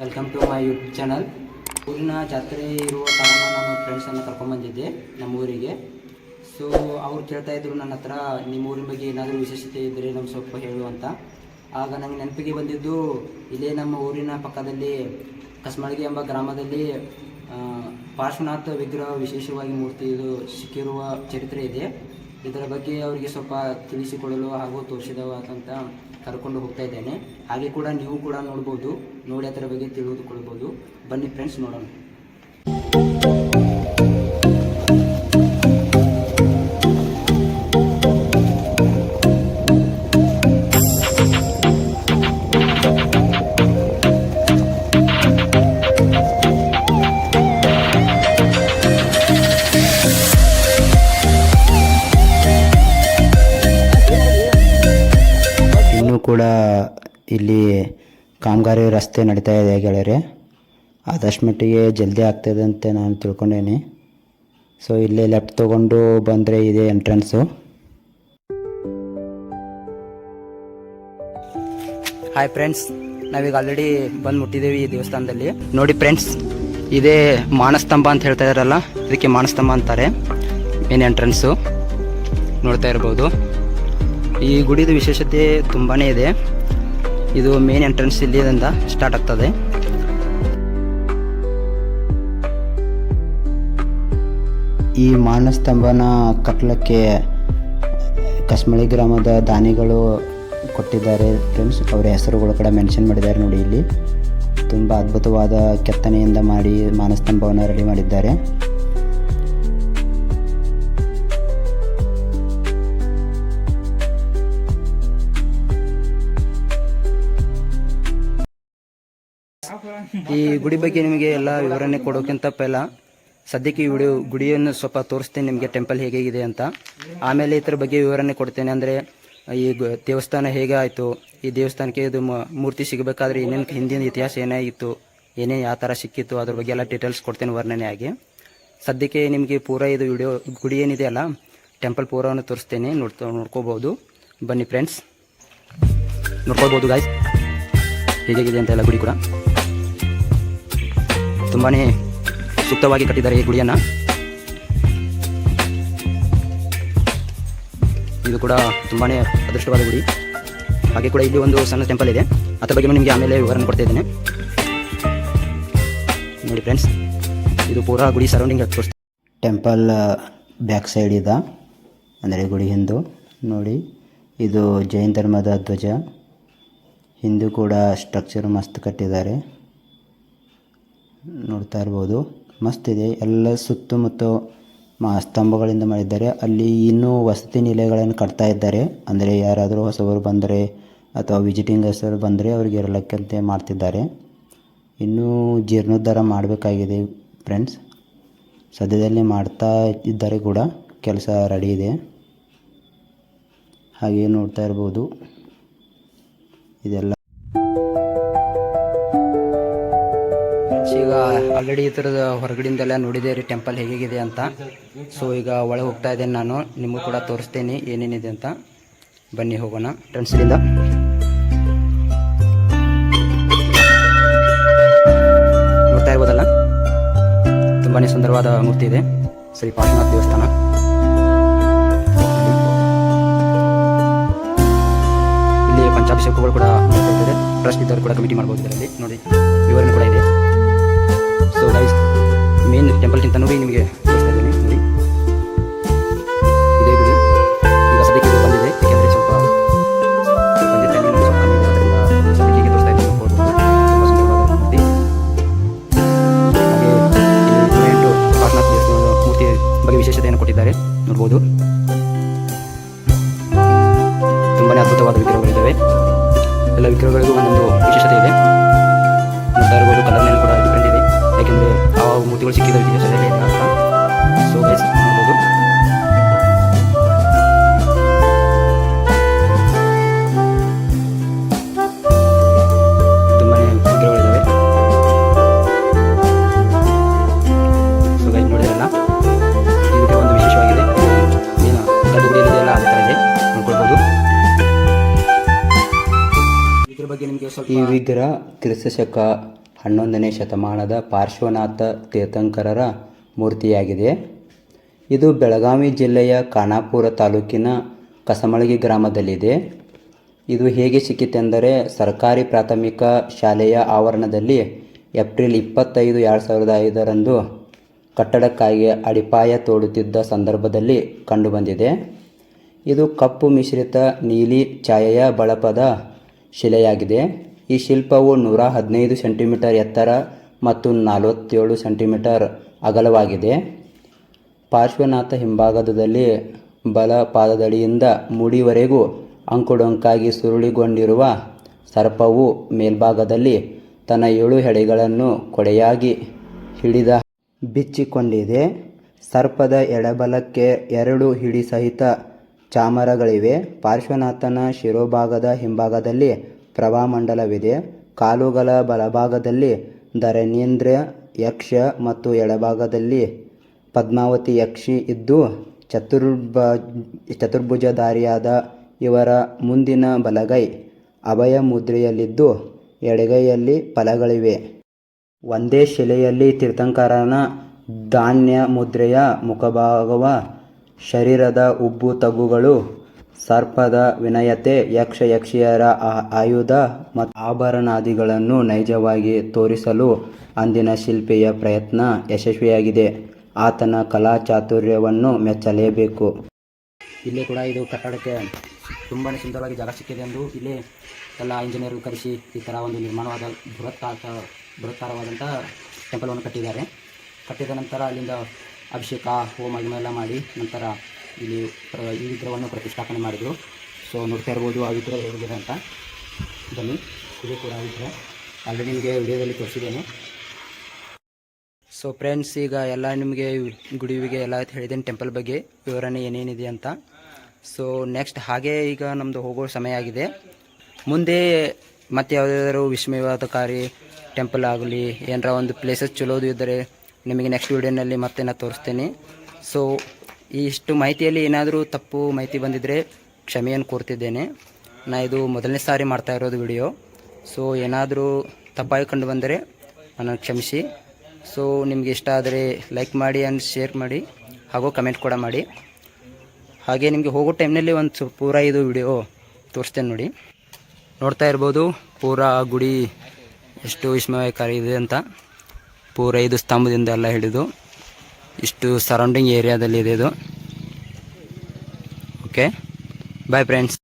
Welcome to my YouTube channel ಊರಿನ ಜಾತ್ರೆ ಇರುವ ಕಾರಣ ನಾನು ಫ್ರೆಂಡ್ಸನ್ನು ಕರ್ಕೊಂಡ್ಬಂದಿದ್ದೆ ನಮ್ಮ ಊರಿಗೆ. ಸೊ ಅವ್ರು ಕೇಳ್ತಾ ಇದ್ರು ನನ್ನ ಹತ್ರ, ನಿಮ್ಮ ಊರಿನ ಬಗ್ಗೆ ಏನಾದರೂ ವಿಶೇಷತೆ ಇದ್ದರೆ ನಮ್ಗೆ ಸ್ವಲ್ಪ ಹೇಳು ಅಂತ. ಆಗ ನನಗೆ ನೆನಪಿಗೆ ಬಂದಿದ್ದು, ಇಲ್ಲೇ ನಮ್ಮ ಊರಿನ ಪಕ್ಕದಲ್ಲಿ ಕಸ್ಮಳ್ಗಿ ಎಂಬ ಗ್ರಾಮದಲ್ಲಿ ಪಾರ್ಶ್ವನಾಥ ವಿಗ್ರಹ ವಿಶೇಷವಾಗಿ ಮೂರ್ತಿ ಇದು ಸಿಕ್ಕಿರುವ ಚರಿತ್ರೆ ಇದೆ. ಇದರ ಬಗ್ಗೆ ಅವರಿಗೆ ಸ್ವಲ್ಪ ತಿಳಿಸಿಕೊಡಲು ಹಾಗೂ ತೋರಿಸಿದವಾದಂತ ಕರ್ಕೊಂಡು ಹೋಗ್ತಾ ಇದ್ದೇನೆ. ಹಾಗೆ ಕೂಡ ನೀವು ಕೂಡ ನೋಡ್ಬೋದು. ನೋಡಿ ಅದರ ಬಗ್ಗೆ ತಿಳಿದುಕೊಳ್ಬೋದು ಬನ್ನಿ ಫ್ರೆಂಡ್ಸ್ ನೋಡೋಣ. ಕೂಡ ಇಲ್ಲಿ ಕಾಮಗಾರಿ ರಸ್ತೆ ನಡೀತಾ ಇದೆ ಗೆಳೆಯರೆ. ಆದಷ್ಟು ಮಟ್ಟಿಗೆ ಜಲ್ದಿ ಆಗ್ತದೆ ಅಂತ ನಾನು ತಿಳ್ಕೊಂಡೇನಿ. ಸೊ ಇಲ್ಲೇ ಲೆಫ್ಟ್ ತೊಗೊಂಡು ಬಂದರೆ ಇದೆ ಎಂಟ್ರೆನ್ಸು ಹಾಯ್ ಫ್ರೆಂಡ್ಸ್ ನಾವೀಗ ಆಲ್ರೆಡಿ ಬಂದು ಮುಟ್ಟಿದ್ದೀವಿ ಈ ದೇವಸ್ಥಾನದಲ್ಲಿ. ನೋಡಿ ಫ್ರೆಂಡ್ಸ್ ಇದೇ ಮಾನಸ್ತಂಭ ಅಂತ ಹೇಳ್ತಾ ಇದಾರಲ್ಲ, ಇದಕ್ಕೆ ಮಾನಸ್ತಂಭ ಅಂತಾರೆ. ಮೇನ್ ಎಂಟ್ರೆನ್ಸು ನೋಡ್ತಾ ಇರ್ಬೋದು. ಈ ಗುಡಿದ ವಿಶೇಷತೆ ತುಂಬಾ ಇದೆ. ಇದು ಮೇನ್ ಎಂಟ್ರೆನ್ಸ್ ಇಲ್ಲಿಂದ ಸ್ಟಾರ್ಟ್ ಆಗ್ತದೆ. ಈ ಮಾನಸ್ತಂಭನ ಕಟ್ಟಲಕ್ಕೆ ಕಸ್ಮಳಿ ಗ್ರಾಮದ ದಾನಿಗಳು ಕೊಟ್ಟಿದ್ದಾರೆ ಫ್ರೆಂಡ್ಸ್ ಅವರ ಹೆಸರುಗಳು ಕೂಡ ಮೆನ್ಷನ್ ಮಾಡಿದ್ದಾರೆ ನೋಡಿ ಇಲ್ಲಿ. ತುಂಬ ಅದ್ಭುತವಾದ ಕೆತ್ತನೆಯಿಂದ ಮಾಡಿ ಮಾನಸ್ತಂಭವನ್ನು ರೆಡಿ ಮಾಡಿದ್ದಾರೆ. ಈ ಗುಡಿ ಬಗ್ಗೆ ನಿಮಗೆ ಎಲ್ಲ ವಿವರಣೆ ಕೊಡೋಕ್ಕಿಂತ ಪೆಲ್ಲ ಸದ್ಯಕ್ಕೆ ಈ ವಿಡಿಯೋ ಗುಡಿಯನ್ನು ಸ್ವಲ್ಪ ತೋರಿಸ್ತೇನೆ, ನಿಮಗೆ ಟೆಂಪಲ್ ಹೇಗಿದೆ ಅಂತ. ಆಮೇಲೆ ಇದ್ರ ಬಗ್ಗೆ ವಿವರಣೆ ಕೊಡ್ತೇನೆ ಅಂದರೆ, ಈ ದೇವಸ್ಥಾನ ಹೇಗೆ ಆಯಿತು ಈ ದೇವಸ್ಥಾನಕ್ಕೆ ಇದು ಮೂರ್ತಿ ಸಿಗಬೇಕಾದ್ರೆ ಏನೇನು ಹಿಂದಿನ ಇತಿಹಾಸ ಏನಾಗಿತ್ತು ಏನೇನು ಯಾವ ಥರ ಸಿಕ್ಕಿತ್ತು, ಅದ್ರ ಬಗ್ಗೆ ಎಲ್ಲ ಡೀಟೇಲ್ಸ್ ಕೊಡ್ತೇನೆ ವರ್ಣನೆಯಾಗಿ ಸದ್ಯಕ್ಕೆ ನಿಮಗೆ ಪೂರ ಇದು ವಿಡಿಯೋ, ಗುಡಿ ಏನಿದೆ ಅಲ್ಲ, ಟೆಂಪಲ್ ಪೂರವನ್ನು ತೋರಿಸ್ತೇನೆ ನೋಡ್ತಾ ನೋಡ್ಕೋಬೋದು. ಬನ್ನಿ ಫ್ರೆಂಡ್ಸ್ ನೋಡ್ಕೋಬೋದು ಗಾಯ್ಸ್ ಹೇಗಿದೆ ಅಂತ ಎಲ್ಲ ಗುಡಿ ಕೂಡ. ತುಂಬಾನೇ ಸೂಕ್ತವಾಗಿ ಕಟ್ಟಿದ್ದಾರೆ ಈ ಗುಡಿಯನ್ನ. ಇದು ಕೂಡ ತುಂಬಾನೇ ಅದೃಷ್ಟವಾದ ಗುಡಿ. ಹಾಗೆ ಕೂಡ ಇಲ್ಲಿ ಒಂದು ಸಣ್ಣ ಟೆಂಪಲ್ ಇದೆ. ಅದರ ಬಗ್ಗೆ ನಿಮಗೆ ಆಮೇಲೆ ವಿವರಣೆ ಕೊಡ್ತಾ ಇದ್ದೇನೆ. ನೋಡಿ ಫ್ರೆಂಡ್ಸ್ ಇದು ಪೂರಾ ಗುಡಿ ಸರೌಂಡಿಂಗ್ ಟೆಂಪಲ್ ಬ್ಯಾಕ್ ಸೈಡ್ ಇದೆ. ಅಂದರೆ ಗುಡಿ ಹಿಂದೂ. ನೋಡಿ, ಇದು ಜೈನ ಧರ್ಮದ ಧ್ವಜ. ಹಿಂದೂ ಕೂಡ ಸ್ಟ್ರಕ್ಚರ್ ಮಸ್ತ್ ಕಟ್ಟಿದ್ದಾರೆ. ನೋಡ್ತಾ ಇರ್ಬೋದು. ಮಸ್ತ್ ಇದೆ. ಎಲ್ಲ ಸುತ್ತಮುತ್ತ ಸ್ತಂಭಗಳಿಂದ ಮಾಡಿದ್ದಾರೆ. ಅಲ್ಲಿ ಇನ್ನೂ ವಸತಿ ನಿಲಯಗಳನ್ನು ಕಟ್ತಾ ಇದ್ದಾರೆ. ಅಂದರೆ ಯಾರಾದರೂ ಹೊಸಬರು ಬಂದರೆ ಅಥವಾ ವಿಸಿಟಿಂಗ್ ಹೆಸರು ಬಂದರೆ ಅವರಿಗೆ ಇರಲಿಕ್ಕಂತೆ ಮಾಡ್ತಿದ್ದಾರೆ. ಇನ್ನೂ ಜೀರ್ಣೋದ್ಧಾರ ಮಾಡಬೇಕಾಗಿದೆ ಫ್ರೆಂಡ್ಸ್ ಸದ್ಯದಲ್ಲಿ ಮಾಡ್ತಾ ಇದ್ದಾರೆ ಕೂಡ. ಕೆಲಸ ರೆಡಿ ಇದೆ. ಹಾಗೆ ನೋಡ್ತಾ ಇರ್ಬೋದು. ಇದೆಲ್ಲ ಆಲ್ರೆಡಿ ಈ ಥರದ ಹೊರಗಡೆಯಿಂದೆಲ್ಲ ನೋಡಿದೆ ರೀ ಟೆಂಪಲ್ ಹೇಗಿದೆ ಅಂತ. ಸೊ ಈಗ ಒಳಗೆ ಹೋಗ್ತಾ ಇದ್ದೇನೆ ನಾನು. ನಿಮಗೂ ಕೂಡ ತೋರಿಸ್ತೇನೆ ಏನೇನಿದೆ ಅಂತ. ಬನ್ನಿ ಹೋಗೋಣ. ಫ್ರೆಂಡ್ಸ್ ಇಲ್ಲಿಂದ. ನೋಡ್ತಾ ಇರ್ಬೋದಲ್ಲ? ತುಂಬಾ ಸುಂದರವಾದ ಮೂರ್ತಿ ಇದೆ. ಶ್ರೀ ಪಾರ್ಶ್ವನಾಥ್ ದೇವಸ್ಥಾನ. ಇಲ್ಲಿ ಪಂಚಾಭಿಷೇಕಗಳು ಕೂಡ ಇದ್ದವರು ಕೂಡ ಕಮಿಟಿ ಮಾಡ್ಬೋದು ಇದರಲ್ಲಿ. ನೋಡಿ, ವಿವರಣೆ ಕೂಡ ಇದೆ. ಸೊ ಗೈಸ್ ಮೇನ್ ಟೆಂಪಲ್ಗಿಂತ ನೋಡಿ ನಿಮಗೆ ತೋರಿಸ್ತಾ ಬಂದಿದೆ. ಸ್ವಲ್ಪ ತೋರಿಸ್ತಾ ಫೋಟೋ ತುಂಬ ಮೂರ್ತಿ ಹಾಗೆ ಇಲ್ಲಿ ಬಗ್ಗೆ ವಿಶೇಷತೆಯನ್ನು ಕೊಟ್ಟಿದ್ದಾರೆ. ನೋಡ್ಬೋದು. ತುಂಬಾನೇ ಅದ್ಭುತವಾದ ವಿಗ್ರಹಗಳಿದ್ದಾವೆ. ಎಲ್ಲ ವಿಗ್ರಹಗಳಿಗೂ ಒಂದೊಂದು ವಿಶೇಷತೆ ಇದೆ. ಆ ಮೂರ್ತಿಗಳು ಸಿಕ್ಕಿದ ವಿದೇಶದಲ್ಲಿ ಅಂತ ಸೊ ಗೈಸ್ ನೋಡ್ಬೋದು ಒಂದು ವಿಶೇಷವಾಗಿದೆ. ಏನು ಗಡ್ಡುಗುಡಿಯಲ್ಲಿದೆಯಲ್ಲ ಅದೇ ಥರ ಇದೆ. ನೋಡ್ಕೊಳ್ಬೋದು. ಈ ವಿಗ್ರಹ ಕ್ರಿಸ್ತ ಶಕ ಹನ್ನೊಂದನೇ ಶತಮಾನದ ಪಾರ್ಶ್ವನಾಥ ತೀರ್ಥಂಕರರ ಮೂರ್ತಿಯಾಗಿದೆ. ಇದು ಬೆಳಗಾವಿ ಜಿಲ್ಲೆಯ ಖಾನಾಪುರ ತಾಲೂಕಿನ ಕಸಮಳಗಿ ಗ್ರಾಮದಲ್ಲಿದೆ. ಇದು ಹೇಗೆ ಸಿಕ್ಕಿತೆಂದರೆ ಸರ್ಕಾರಿ ಪ್ರಾಥಮಿಕ ಶಾಲೆಯ ಆವರಣದಲ್ಲಿ ಏಪ್ರಿಲ್ ಇಪ್ಪತ್ತೈದು ಎರಡು ಸಾವಿರದ ಐದರಂದು ಕಟ್ಟಡಕ್ಕಾಗಿ ಅಡಿಪಾಯ ತೋಡುತ್ತಿದ್ದ ಸಂದರ್ಭದಲ್ಲಿ ಕಂಡುಬಂದಿದೆ. ಇದು ಕಪ್ಪು ಮಿಶ್ರಿತ ನೀಲಿ ಛಾಯೆಯ ಬಳಪದ ಶಿಲೆಯಾಗಿದೆ. ಈ ಶಿಲ್ಪವು ನೂರ ಹದಿನೈದು ಸೆಂಟಿಮೀಟರ್ ಎತ್ತರ ಮತ್ತು ನಲವತ್ತೇಳು ಸೆಂಟಿಮೀಟರ್ ಅಗಲವಾಗಿದೆ. ಪಾರ್ಶ್ವನಾಥ ಹಿಂಭಾಗದಲ್ಲಿ ಬಲ ಪಾದದಡಿಯಿಂದ ಮುಡಿವರೆಗೂ ಅಂಕುಡೊಂಕಾಗಿ ಸುರುಳಿಗೊಂಡಿರುವ ಸರ್ಪವು ಮೇಲ್ಭಾಗದಲ್ಲಿ ತನ್ನ ಏಳು ಹೆಡೆಗಳನ್ನು ಕೊಡೆಯಾಗಿ ಹಿಡಿದ ಬಿಚ್ಚಿಕೊಂಡಿದೆ. ಸರ್ಪದ ಎಡಬಲಕ್ಕೆ ಎರಡು ಹಿಡಿ ಸಹಿತ ಚಾಮರಗಳಿವೆ. ಪಾರ್ಶ್ವನಾಥನ ಶಿರೋಭಾಗದ ಹಿಂಭಾಗದಲ್ಲಿ ಪ್ರಭಾಮಂಡಲವಿದೆ ಕಾಲುಗಳ ಬಲಭಾಗದಲ್ಲಿ ಧರಣೀಂದ್ರ ಯಕ್ಷ ಮತ್ತು ಎಡಭಾಗದಲ್ಲಿ ಪದ್ಮಾವತಿ ಯಕ್ಷಿ ಇದ್ದು, ಚತುರ್ಭ, ಚತುರ್ಭುಜಧಾರಿಯಾದ ಇವರ ಮುಂದಿನ ಬಲಗೈ ಅಭಯ ಮುದ್ರೆಯಲ್ಲಿದ್ದು ಎಡಗೈಯಲ್ಲಿ ಫಲಗಳಿವೆ. ಒಂದೇ ಶಿಲೆಯಲ್ಲಿ ತೀರ್ಥಂಕರನ ಧಾನ್ಯ ಮುದ್ರೆಯ ಮುಖಭಾಗವ ಶರೀರದ ಉಬ್ಬು ತಗ್ಗುಗಳು ಸರ್ಪದ ವಿನಯತೆ ಯಕ್ಷ ಯಕ್ಷಿಯರ ಆಯುಧ ಮತ್ತು ಆಭರಣಾದಿಗಳನ್ನು ನೈಜವಾಗಿ ತೋರಿಸಲು ಅಂದಿನ ಶಿಲ್ಪಿಯ ಪ್ರಯತ್ನ ಯಶಸ್ವಿಯಾಗಿದೆ. ಆತನ ಕಲಾ ಚಾತುರ್ಯವನ್ನು ಮೆಚ್ಚಲೇಬೇಕು. ಇಲ್ಲಿ ಕೂಡ ಇದು ಕಟ್ಟಡಕ್ಕೆ ತುಂಬಾ ಸುಂದರವಾಗಿ ಜಾಗ ಸಿಕ್ಕಿದೆ ಎಂದು ಇಲ್ಲಿ ಎಲ್ಲ ಇಂಜಿನಿಯರ್ ಕರೆಸಿ ಈ ಥರ ಒಂದು ನಿರ್ಮಾಣವಾದ ಬೃಹತ್ತಾಕ ಬೃಹತ್ತಾರವಾದಂಥ ಟೆಂಪಲ್ವನ್ನು ಕಟ್ಟಿದ್ದಾರೆ. ಕಟ್ಟಿದ ನಂತರ ಅಲ್ಲಿಂದ ಅಭಿಷೇಕ, ಹೋಮ ಇವನ್ನೆಲ್ಲ ಮಾಡಿ ನಂತರ ಇಲ್ಲಿ ಈ ವಿಗ್ರಹವನ್ನು ಪ್ರತಿಷ್ಠಾಪನೆ ಮಾಡಿದರು. ಸೊ ನೋಡ್ತಾ ಇರ್ಬೋದು ಆ ವಿಗ್ರಹ ಹೇಗಿದೆ ಅಂತ. ಬನ್ನಿ, ಇದು ಕೂಡ ವಿಗ್ರಹ ಆಲ್ರೆಡಿ ನಿಮಗೆ ವಿಡಿಯೋದಲ್ಲಿ ತೋರಿಸಿದ್ದೇನೆ. ಸೊ ಫ್ರೆಂಡ್ಸ್ ಈಗ ಎಲ್ಲ ನಿಮಗೆ ಗುಡಿವಿಗೆ ಎಲ್ಲ ಹೇಳಿದ್ದೇನೆ ಟೆಂಪಲ್ ಬಗ್ಗೆ ವಿವರಣೆ ಏನೇನಿದೆ ಅಂತ. ಸೊ ನೆಕ್ಸ್ಟ್ ಹಾಗೆ ಈಗ ನಮ್ಮದು ಹೋಗೋ ಸಮಯ ಆಗಿದೆ. ಮುಂದೆ ಮತ್ತೆ ಯಾವುದಾದ್ರು ವಿಸ್ಮಯವಾದಕಾರಿ ಟೆಂಪಲ್ ಆಗಲಿ, ಏನರ ಒಂದು ಪ್ಲೇಸಸ್ ಚಲೋದು ಇದ್ದರೆ ನಿಮಗೆ ನೆಕ್ಸ್ಟ್ ವಿಡಿಯೋನಲ್ಲಿ ಮತ್ತೆ ನಾನು ತೋರಿಸ್ತೇನೆ. ಸೊ ಇಷ್ಟು ಮಾಹಿತಿಯಲ್ಲಿ ಏನಾದರೂ ತಪ್ಪು ಮಾಹಿತಿ ಬಂದಿದ್ದರೆ ಕ್ಷಮೆಯನ್ನು ಕೋರ್ತಿದ್ದೇನೆ. ನಾ ಇದು ಮೊದಲನೇ ಸಾರಿ ಮಾಡ್ತಾ ಇರೋದು ವಿಡಿಯೋ. ಸೊ ಏನಾದರೂ ತಪ್ಪಾಗಿ ಕಂಡು ಬಂದರೆ ನನ್ನನ್ನು ಕ್ಷಮಿಸಿ. ಸೊ ನಿಮಗೆ ಇಷ್ಟ ಆದರೆ ಲೈಕ್ ಮಾಡಿ ಆ್ಯಂಡ್ ಶೇರ್ ಮಾಡಿ ಹಾಗೂ ಕಮೆಂಟ್ ಕೂಡ ಮಾಡಿ. ಹಾಗೆ ನಿಮಗೆ ಹೋಗೋ ಟೈಮ್ನಲ್ಲಿ ಒಂದು ಪೂರ ಇದು ವಿಡಿಯೋ ತೋರಿಸ್ತೇನೆ ನೋಡಿ. ನೋಡ್ತಾ ಇರ್ಬೋದು, ಪೂರ ಗುಡಿ ಎಷ್ಟು ವಿಸ್ಮಯಕಾರಿ ಇದೆ ಅಂತ. ಪೂರ ಇದು ಸ್ತಂಭದಿಂದ ಎಲ್ಲ ಹಿಡಿದು. ಇಷ್ಟು ಸರೌಂಡಿಂಗ್ ಏರಿಯಾದಲ್ಲಿ ಇದೆ ಇದು. Okay bye friends